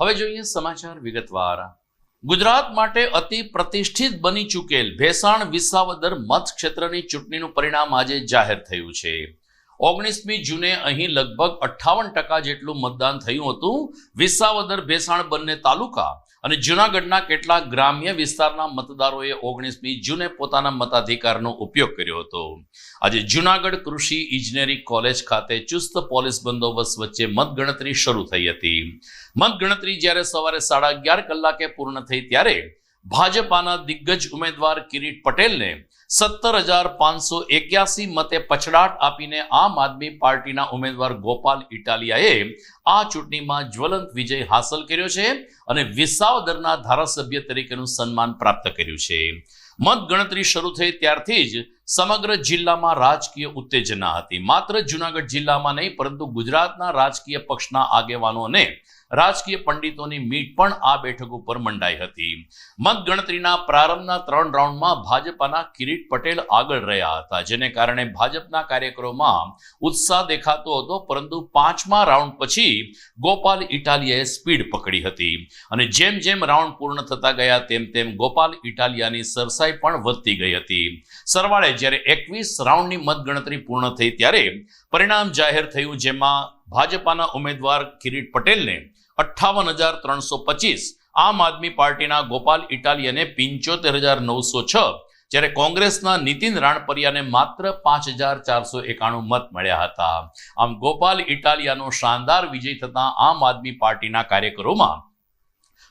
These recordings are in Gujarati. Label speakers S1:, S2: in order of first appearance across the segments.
S1: હવે જોઈએ સમાચાર વિગતવાર. ગુજરાત માટે અતિ પ્રતિષ્ઠિત બની ચૂકેલ ભેસાણ વિસાવદર મત ક્ષેત્રની ચૂંટણીનું પરિણામ આજે જાહેર થયું છે. ઓગણીસમી જૂને અહીં લગભગ અઠ્ઠાવન ટકા જેટલું મતદાન થયું હતું. વિસાવદર ભેસાણ બંને તાલુકા અને જૂનાગઢના કેટલાક ગ્રામ્ય વિસ્તારના મતદારોએ ઓગણીસમી જૂને પોતાના મતાધિકારનો ઉપયોગ કર્યો હતો. આજે જૂનાગઢ કૃષિ ઇજનેરી કોલેજ ખાતે ચુસ્ત પોલીસ બંદોબસ્ત વચ્ચે મતગણતરી શરૂ થઈ હતી. મતગણતરી જ્યારે સવારે સાડા અગિયાર કલાકે પૂર્ણ થઈ ત્યારે ભાજપાના દિગ્ગજ ઉમેદવાર કિરીટ પટેલને સત્તર હજાર પાંચસો એક્યાસી મતે પછડાટ આપીને આમ આદમી પાર્ટીના ઉમેદવાર ગોપાલ ઇટાલિયાએ આ ચૂંટણીમાં જ્વલંત વિજય હાંસલ કર્યો છે અને વિસાવદરના ધારાસભ્ય તરીકેનું સન્માન પ્રાપ્ત કર્યું છે. મતગણતરી શરૂ થઈ ત્યારથી જ સમગ્ર જિલ્લામાં રાજકીય ઉત્તેજના હતી. માત્ર જુનાગઢ જિલ્લામાં નહીં, પરંતુ ગુજરાતના રાજકીય પક્ષના આગેવાનો અને રાજકીય પંડિતોની મીટ પણ આ બેઠક ઉપર મંડાઈ હતી. મતગણતરીના પ્રારંભના ત્રણ રાઉન્ડમાં ભાજપાના કિરીટ પટેલ આગળ રહ્યા હતા, જેને કારણે ભાજપના કાર્યક્રમોમાં ઉત્સાહ દેખાતો હતો, પરંતુ પાંચમા રાઉન્ડ પછી ગોપાલ ઇટાલિયાએ સ્પીડ પકડી હતી અને જેમ જેમ રાઉન્ડ પૂર્ણ થતા ગયા, તેમ તેમ ગોપાલ ઇટાલિયાની સરસાઈ પણ વધતી ગઈ હતી. સરવાળે જ્યારે એકવીસ રાઉન્ડની મતગણતરી પૂર્ણ થઈ, ત્યારે પરિણામ જાહેર થયું, જેમાં ભાજપાના ઉમેદવાર કિરીટ પટેલને અઠ્ઠાવન હજાર ત્રણસો પચીસ આમ આદમી પાર્ટીના ગોપાલ ઇટાલિયાને પિંચોતેર હજાર નવસો છ, જ્યારે કોંગ્રેસના નીતિન રાણપરિયાને માત્ર પાંચ હજાર ચારસો એકાણું મત મળ્યા હતા. આમ ગોપાલ ઇટાલિયાનો શાનદાર વિજય થતા આમ આદમી પાર્ટીના કાર્યકરોમાં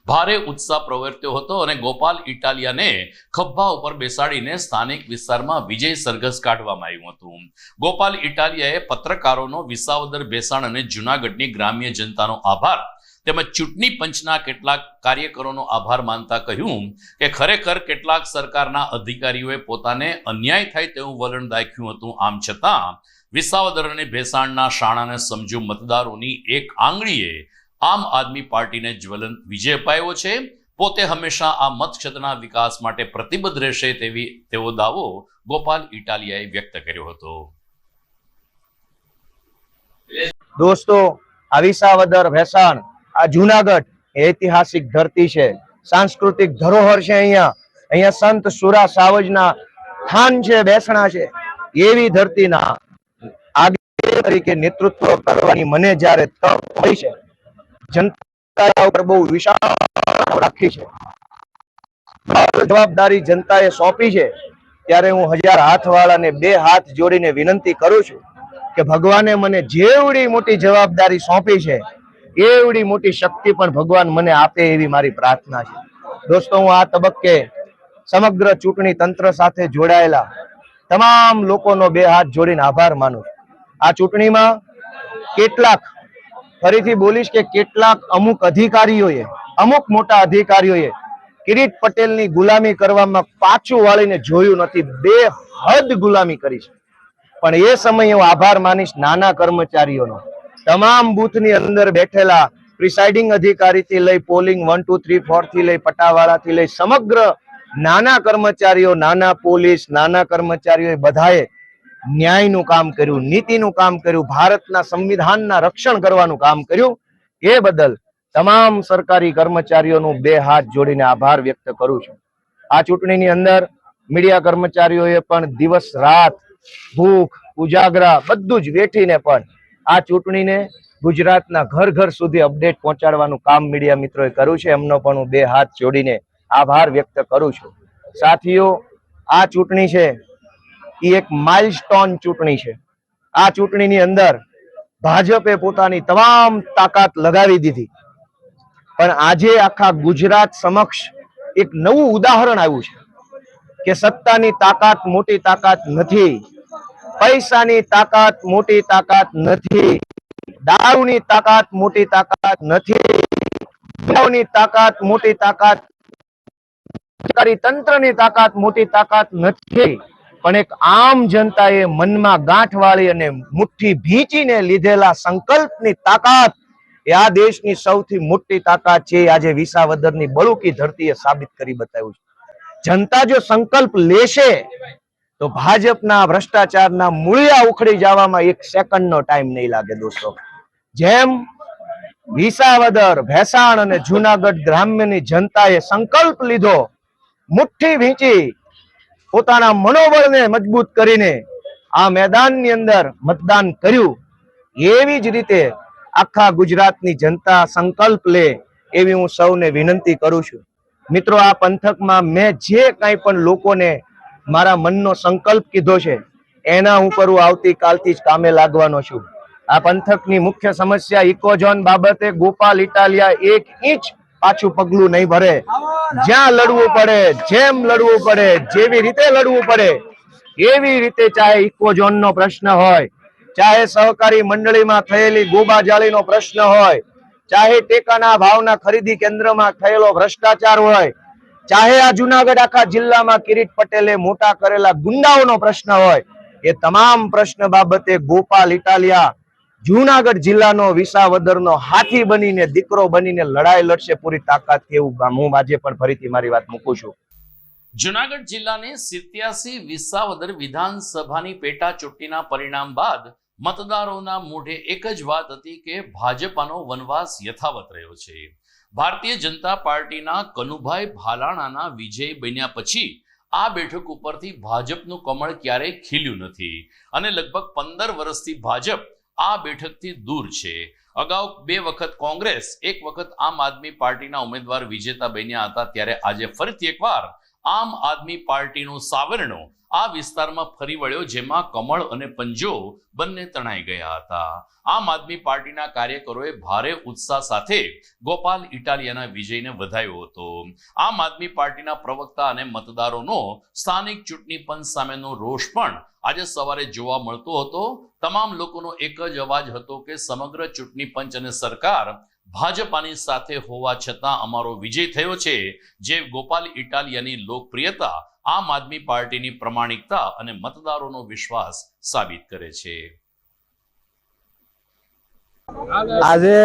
S1: ભારે ઉત્સાહ પ્રવર્ત્યો હતો અને ગોપાલ ઇટાલિયાને ખભા ઉપર બેસાડીને સ્થાનિક વિસ્તારમાં વિજય સરઘસ કાઢવામાં આવ્યું હતું. ગોપાલ ઇટાલિયાએ પત્રકારોનો વિસાવદર બેસાણ અને જૂનાગઢની ગ્રામ્ય જનતાનો આભાર તેમજ ચૂંટણી પંચના કેટલાક કાર્યકરોનો આભાર માનતા કહ્યું કે ખરેખર કેટલાક સરકારના અધિકારીઓએ પોતાને અન્યાય થાય તેવું વલણ દાખ્યું હતું. આમ છતાં વિસાવદર અને ભેસાણના શાળાને સમજુ મતદારોની એક આંગળીએ આમ આદમી પાર્ટીને જ્વલંત વિજય અપાયો છે. પોતે હંમેશા આ મતક્ષેત્રના વિકાસ માટે પ્રતિબદ્ધ રહેશે તેવી તેવો દાવો ગોપાલ ઇટાલિયાએ વ્યક્ત કર્યો હતો.
S2: દોસ્તો આ વિસાવદર ભેસાણ, આ જુનાગઢ ઐતિહાસિક ધરતી છે. સાંસ્કૃતિક ધરોહર છે અહીંયા. અહીંયા સંત સુરા સાવજના સ્થાન છે, બેસણા છે. એવી ધરતીના આગે તરીકે નેતૃત્વ કરવાની મને જ્યારે તક હોય છે. જનતા ઉપર બહુ વિશાળ રાખી છે. જવાબદારી જનતાએ સોંપી છે. ત્યારે હું હજાર હાથ વાળાને બે હાથ જોડીને વિનંતી કરું છું કે ભગવાને મને જેવડી મોટી જવાબદારી સોંપી છે, એવડી મોટી શક્તિ પણ ભગવાન મને આપે એવી મારી પ્રાર્થના છે. દોસ્તો, હું આ તબક્કે સમગ્ર ચૂંટણી તંત્ર સાથે જોડાયેલા તમામ લોકોનો બે હાથ જોડીને આભાર માનું છું. આ ચૂંટણીમાં કેટલાક ફરીથી બોલીશ કે કેટલાક અમુક અધિકારીઓએ, અમુક મોટા અધિકારીઓએ કિરીટ પટેલની ગુલામી કરવામાં પાછું વાળીને જોયું નથી. બે હદ ગુલામી કરી છે. પણ એ સમયે હું આભાર માનીશ નાના કર્મચારીઓનો. તમામ બૂથની અંદર બેઠેલા પ્રિસાઇડિંગ અધિકારીથી લઈ, પોલિંગ વન, ટુ, થ્રી ફોરથી લઈ, પટાવાળાથી લઈ, સમગ્ર નાના કર્મચારીઓ, નાના પોલીસ, નાના કર્મચારીઓ બધાએ ન્યાયનું કામ કર્યું, નીતિનું કામ કર્યું, ભારતના સંવિધાનના રક્ષણ કરવાનું કામ કર્યું, એ બદલ તમામ સરકારી કર્મચારીઓનું બે હાથ જોડીને આભાર વ્યક્ત કરું છું. આ ચૂંટણીની અંદર મીડિયા કર્મચારીઓએ પણ દિવસ રાત ભૂખ, ઉજાગરા બધું જ વેઠીને પણ આ ચૂંટણીને ગુજરાતના ઘર ઘર સુધી અપડેટ પહોંચાડવાનું કામ મીડિયા મિત્રોએ કર્યું છે. એમનો પણ હું બે હાથ જોડીને આભાર વ્યક્ત કરું છું. સાથીઓ, આ ચૂંટણી છે એ એક માઇલસ્ટોન ચૂંટણી છે. આ ચૂંટણીની અંદર ભાજપે પોતાની તમામ તાકાત લગાવી દીધી. પણ આજે આખા ગુજરાત સમક્ષ એક નવું ઉદાહરણ આવ્યું છે કે સત્તાની તાકાત મોટી તાકાત નથી, પૈસાની તાકાત મોટી તાકાત નથી, દારૂની તાકાત મોટી તાકાત નથી ગુનાઓની તાકાત મોટી તાકાત, તંત્રની તાકાત મોટી તાકાત નથી. પણ એક આમ જનતાએ મનમાં ગાંઠ વાળી અને મુઠ્ઠી ભીંચીને લીધેલા સંકલ્પની તાકાત એ આ દેશની સૌથી મોટી તાકાત છે આજે વિસાવદરની બળુકી ધરતીએ સાબિત કરી બતાવ્યું છે. જનતા જો સંકલ્પ લેશે તો ભાજપના ભ્રષ્ટાચારના મૂળિયા ઉખડી જવામાં એક સેકન્ડનો ટાઈમ નહીં લાગે દોસ્તો. જેમ વિસાવદર, ભેસાણ અને જુનાગઢ ગ્રામ્યની જનતાએ સંકલ્પ લીધો, મુઠ્ઠી વીંચી પોતાના મનોબળને મજબૂત કરીને આ મેદાનની અંદર મતદાન કર્યું. એવી જ રીતે આખા ગુજરાતની જનતા સંકલ્પ લે એવી હું સૌને વિનંતી કરું છું. મિત્રો, આ પંથકમાં મેં જે કાંઈ પણ લોકોને મારા મનનો સંકલ્પ કીધો છે, એના ઉપર હું આવતીકાલથી જ કામે લાગવાનો છું. આ પંથકની મુખ્ય સમસ્યા ઇકોઝોન બાબતે ગોપાલ, ઇટાલિયા એક ઇંચ પાછું પગલું નહીં ભરે. જ્યાં લડવું પડે, જેમ લડવું પડે, જેવી રીતે લડવું પડે, એવી રીતે ચાહે ઇકોઝોન નો પ્રશ્ન હોય, ચાહે સહકારી મંડળીમાં થયેલી ગોબાજાળીનો પ્રશ્ન હોય, ચાહે ટેકાના ભાવના ખરીદી કેન્દ્રમાં થયેલો ભ્રષ્ટાચાર હોય, ચાહે આ જુનાગઢ આખા જિલ્લામાં કિરીટ પટેલે મોટા કરેલા ગુંડાઓનો પ્રશ્ન હોય, એ તમામ પ્રશ્ન બાબતે ગોપાલ ઇટાલિયા જુનાગઢ જિલ્લાનો વિસાવદરનો હાથી બનીને, દીકરો બનીને લડાઈ લડશે પૂરી તાકાત એવું હું આજે પણ ફરીથી મારી વાત મૂકું છું.
S1: જુનાગઢ જિલ્લાની સિત્યાસી વિસાવદર વિધાનસભાની પેટા ચૂંટણીના પરિણામ બાદ મતદારોના મોઢે એક જ વાત હતી કે ભાજપાનો વનવાસ યથાવત રહ્યો છે. ભારતીય જનતા પાર્ટીના કનુભાઈ ભાલાણાના વિજય બન્યા પછી આ બેઠક ઉપરથી ભાજપનું કમળ ક્યારેય ખીલ્યું નથી. અને લગભગ પંદર વર્ષથી ભાજપ આ બેઠકથી દૂર છે. અગાઉ બે વખત કોંગ્રેસ, એક વખત આમ આદમી પાર્ટીના ઉમેદવાર વિજેતા બન્યા હતા. ત્યારે આજે ફરીથી એકવાર આમ આદમી પાર્ટીનો સાવરણો આ વિસ્તારમાં ફરી વળ્યો જેમાં કમળ અને પંજો બંને તણાઈ ગયા હતા. આમ આદમી પાર્ટીના કાર્યકરોએ ભારે ઉત્સાહ સાથે ગોપાલ ઇટાલિયાના વિજયને વધાવ્યો હતો. આમ આદમી પાર્ટીના પ્રવક્તા અને મતદારોનો સ્થાનિક ચૂંટણી પંચ સામેનો રોષ પણ આજે સવારે જોવા મળતો હતો. તમામ લોકોનો એક જ અવાજ હતો કે સમગ્ર ચૂંટણી પંચ અને સરકાર ભાજપાની સાથે હોવા છતાં અમારો વિજય થયો છે. જે ગોપાલ ઇટાલિયાની લોકપ્રિયતા, આમ આદમી પાર્ટીની પ્રમાણિકતા અને મતદારોનો વિશ્વાસ સાબિત કરે છે.
S3: આજે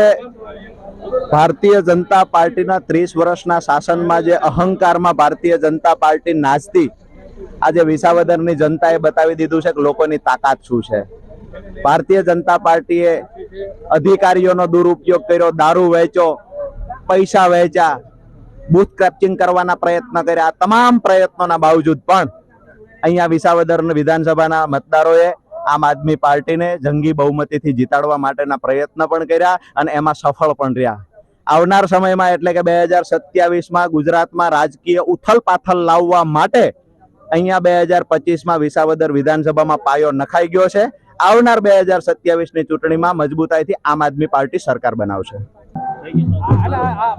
S3: ભારતીય જનતા પાર્ટીના ત્રીસ વર્ષના શાસનમાં જે અહંકારમાં ભારતીય જનતા પાર્ટી નાચતી, આજે વિસાવદરની જનતાએ બતાવી દીધું છે કે લોકોની તાકાત શું છે. ભારતીય જનતા પાર્ટીએ અધિકારીઓનો દુરુપયોગ કર્યો, દારૂ વેચો પૈસા વેચ્યા, બૂથ ક્રેપ્ચિંગ કરવાના પ્રયત્ન કર્યા. તમામ પ્રયત્નોના બાવજૂદ પણ અહીંયા વિસાવદર વિધાનસભાના મતદારોએ આમ આદમી પાર્ટીને જંગી બહુમતીથી જીતાડવા માટેના પ્રયત્ન પણ કર્યા અને એમાં સફળ પણ રહ્યા. આવનાર સમયમાં એટલે કે બે હજાર સત્યાવીસમાં ગુજરાતમાં રાજકીય ઉથલ પાથલ લાવવા માટે અહીંયા બે હજાર પચીસમાં વિસાવદર વિધાનસભામાં પાયો નખાઈ ગયો છે. આવનાર બે હજાર સત્યાવીસની ચૂંટણીમાં મજબૂતાઈથી આમ આદમી પાર્ટી સરકાર બનાવશે.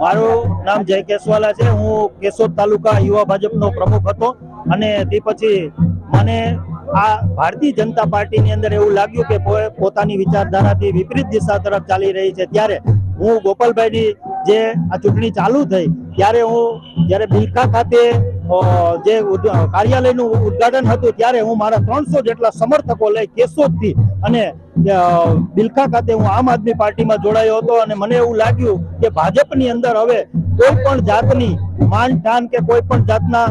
S4: મારું નામ જય કેશવાલા છે. હું કેશોદ તાલુકા યુવા ભાજપનો પ્રમુખ હતો અને તે પછી મને આ ભારતીય જનતા પાર્ટીની અંદર એવું લાગ્યું કે પોતાની વિચારધારાથી વિપરીત દિશા તરફ ચાલી રહી છે. ત્યારે હું ગોપાલભાઈની જે આ ચૂંટણી ચાલુ થઈ, ત્યારે હું, જ્યારે બિલકા ખાતે જે કાર્યાલયનું ઉદઘાટન હતું, ત્યારે હું મારા ત્રણસો જેટલા સમર્થકો લઈ કેશોદથી અને બિલખા ખાતે હું આમ આદમી પાર્ટીમાં જોડાયો હતો અને મને એવું લાગ્યું કે ભાજપની અંદર હવે કોઈ પણ જાતની માનઠાન કે કોઈ પણ જાતના,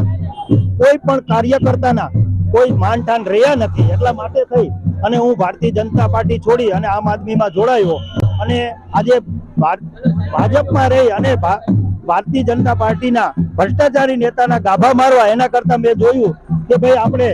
S4: કોઈ પણ કાર્યકર્તાના કોઈ માનઠાન રહ્યા નથી, એટલા માટે થઈ અને હું ભારતીય જનતા પાર્ટી છોડી અને આમ આદમીમાં જોડાયો. અને આજે ભાજપમાં રહી અને ભારતીય જનતા પાર્ટીના ભ્રષ્ટાચારી નેતાના ગાભા મારવા એના કરતા મેં જોયું કે ભાઈ આપણે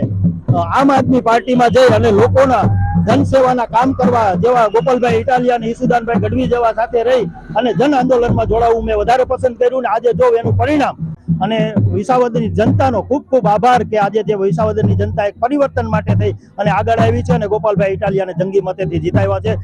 S4: આમ આદમી પાર્ટીમાં જઈ અને લોકોના જનસેવાના કામ કરવા જેવા ગોપાલભાઈ ઇટાલિયા અને ઈસુદાનભાઈ ગઢવી જેવા સાથે રહી અને જન આંદોલનમાં જોડાવવું મેં વધારે પસંદ કર્યું ને આજે જો એનું પરિણામ અને વિસાવદરની જનતાનો ખૂબ ખૂબ આભાર કે આજે જે વિસાવદરની જનતા એક પરિવર્તન માટે થઈ અને આગળ આવી છે અને ગોપાલભાઈ ઇટાલિયાને જંગી મતેથી જીતાવ્યા છે.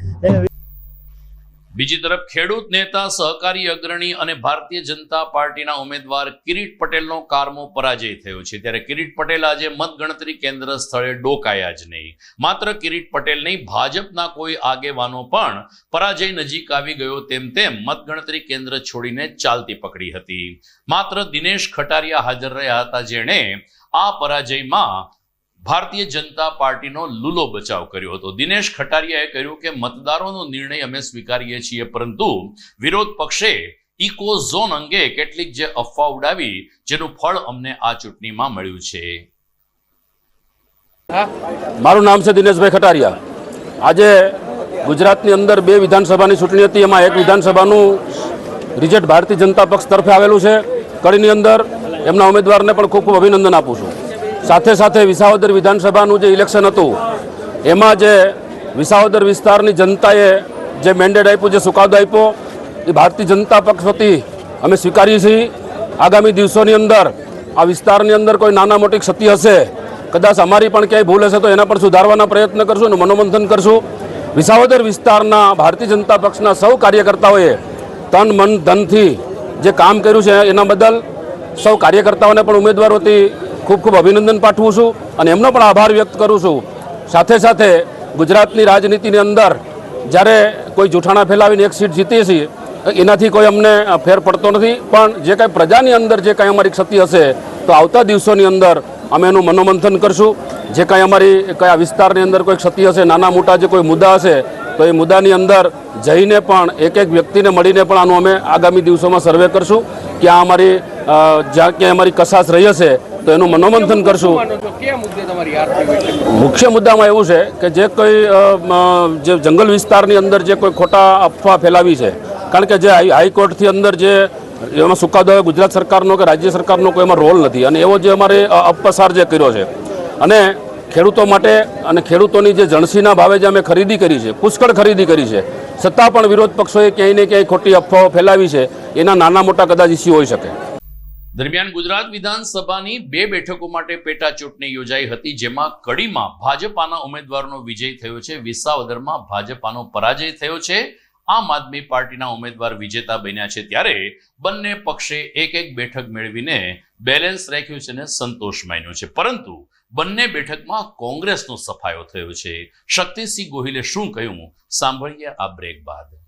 S1: બીજી તરફ ખેડૂત નેતા, સહકારી અગ્રણી અને ભારતીય જનતા પાર્ટીના ઉમેદવાર કિરીટ પટેલનો કારમો પરાજય થયો છે. ત્યારે કિરીટ પટેલ આજે મતગણતરી કેન્દ્ર સ્થળે ડોકાયા જ નહીં. માત્ર કિરીટ પટેલ નહીં, ભાજપના કોઈ આગેવાનો પણ પરાજય નજીક આવી ગયો તેમ તેમ મતગણતરી કેન્દ્ર છોડીને ચાલતી પકડી હતી. માત્ર દિનેશ ખટારિયા હાજર રહ્યા હતા જેણે આ પરાજયમાં ભારતીય જનતા પાર્ટીનો લૂલો બચાવ કર્યો હતો. દિનેશ ખટારિયાએ કહ્યું કે મતદારોનો નિર્ણય અમે સ્વીકારીએ છીએ, પરંતુ વિરોધ પક્ષે ઇકો ઝોન અંગે કેટલીક જે અફવા ઉડાવી, જેનું ફળ અમને આ ચૂંટણીમાં મળ્યું છે.
S5: મારું નામ છે દિનેશભાઈ ખટારિયા. આજે ગુજરાતની અંદર બે વિધાનસભાની ચૂંટણી હતી. એમાં એક વિધાનસભાનું રિઝલ્ટ ભારતીય જનતા પક્ષ તરફે આવેલું છે. કડીની અંદર એમના ઉમેદવારને પણ ખૂબ ખૂબ અભિનંદન આપું છું. સાથે સાથે વિસાવદર વિધાનસભાનું જે ઇલેક્શન હતું, એમાં જે વિસાવદર વિસ્તારની જનતાએ જે મેન્ડેટ આપ્યું, જે ચુકાદો આપ્યો, એ ભારતીય જનતા પક્ષ વતી અમે સ્વીકારીએ છીએ. આગામી દિવસોની અંદર આ વિસ્તારની અંદર કોઈ નાના મોટી ક્ષતિ હશે, કદાચ અમારી પણ ક્યાંય ભૂલ હશે, તો એના પર સુધારવાના પ્રયત્ન કરશું અને મનોમંથન કરશું. વિસાવદર વિસ્તારના ભારતીય જનતા પક્ષના સૌ કાર્યકર્તાઓએ તન, મન, ધનથી જે કામ કર્યું છે એના બદલ સૌ કાર્યકર્તાઓને પણ ઉમેદવાર વતી ખૂબ ખૂબ અભિનંદન પાઠવું છું અને એમનો પણ આભાર વ્યક્ત કરું છું. સાથે સાથે ગુજરાતની રાજનીતિની અંદર જ્યારે કોઈ જૂઠાણા ફેલાવીને એક સીટ જીતીએ છીએ એનાથી કોઈ અમને ફેર પડતો નથી. પણ જે કાંઈ પ્રજાની અંદર જે કાંઈ અમારી ક્ષતિ હશે, તો આવતા દિવસોની અંદર અમે એનું મનોમંથન કરશું. જે કાંઈ અમારી કયા વિસ્તારની અંદર કોઈ ક્ષતિ હશે, નાના મોટા જે કોઈ મુદ્દા હશે, તો એ મુદ્દાની અંદર જઈને પણ એક એક વ્યક્તિને મળીને પણ આનું અમે આગામી દિવસોમાં સર્વે કરશું. ક્યાં અમારી જ્યાં ક્યાંય અમારી કસાશ રહી હશે તો એનું મનોમંથન કરશું. મુખ્ય મુદ્દામાં એવું છે કે જે કોઈ જે જંગલ વિસ્તારની અંદર જે કોઈ ખોટા અફવા ફેલાવી છે કારણ કે જે હાઈ હાઈકોર્ટથી અંદર જે એમાં સુકાદો ગુજરાત સરકારનો કે રાજ્ય સરકારનો કોઈ એમાં રોલ નથી. અને એવો જે અમારે અપસાર જે કર્યો છે. અને ખેડૂતો માટે અને ખેડૂતોની જે જણસીના ભાવે જે અમે ખરીદી કરી છે પુષ્કળ ખરીદી કરી છે છતાં પણ વિરોધ પક્ષોએ ક્યાંય ને ક્યાંય ખોટી અફવાઓ ફેલાવી છે એના નાના મોટા કદાચ ઇસ્યુ હોઈ શકે.
S1: દરમિયાન ગુજરાત વિધાનસભાની બે બેઠકો માટે પેટા ચૂંટણી યોજાઈ હતી, જેમાં કડીમાં ભાજપાના ઉમેદવારનો વિજય થયો છે, વિસાવદરમાં ભાજપાનો પરાજય થયો છે, આમ આદમી પાર્ટીના ઉમેદવાર વિજેતા બન્યા છે ત્યારે બંને પક્ષે એક એક બેઠક મેળવીને બેલેન્સ રાખ્યું છે અને સંતોષ માન્યો છે. પરંતુ બંને બેઠકમાં કોંગ્રેસનો સફાયો થયો છે. શક્તિસિંહ ગોહિલે શું કહ્યું? સાંભળીએ આ બ્રેક બાદ.